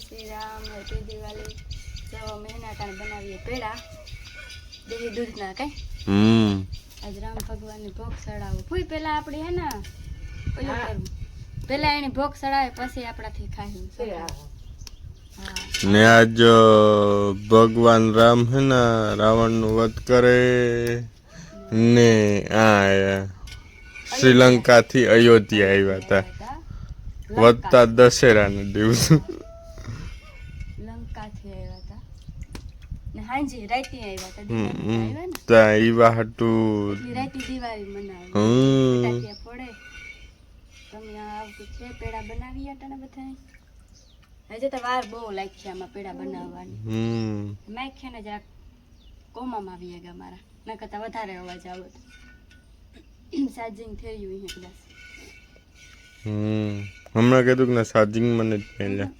Shri Ram happy Diwali. તો મહિના ટાણ બનાવીએ પેડા દેહી દૂધના કઈ? હમ. આજ રામ ભગવાનને ભોગ ચડાવો ફૂઈ પેલા આપણે હે ને ઓલું કરવું પેલા એને ભોગ ચડાવે પછી આપણાથી ખાઈ ને આજ ભગવાન રામ હે ને રાવણનું વધ કરે. ને આ શ્રીલંકાથી અયોધ્યા આવ્યા હતા? વધતા દશેરાના દિવસ. લંકાથી આવ્યા હતા ને હાંજી રાઈતી આવ્યા હતા દિવાળી આવ્યા ને. ત્યાં ઈવા હાટું એટલી દિવાળી મનાવે. ફટાકિયા ફોડે. તમને આવતું છે પેડા બનાવી હતા ને બધા હજે તો વાર બહુ લાગી આમાં પેડા બનાવવાની. હમ. નાખ્યા ને જરાક કોમામાં આવી ગયા મારા. ના કરતા વધારે અવાજ આવે ચાર્જિંગ થઈ ગયું અહીંયા હમ. હમણાં કીધું કે ના ચાર્જિંગ મને જ પહેલા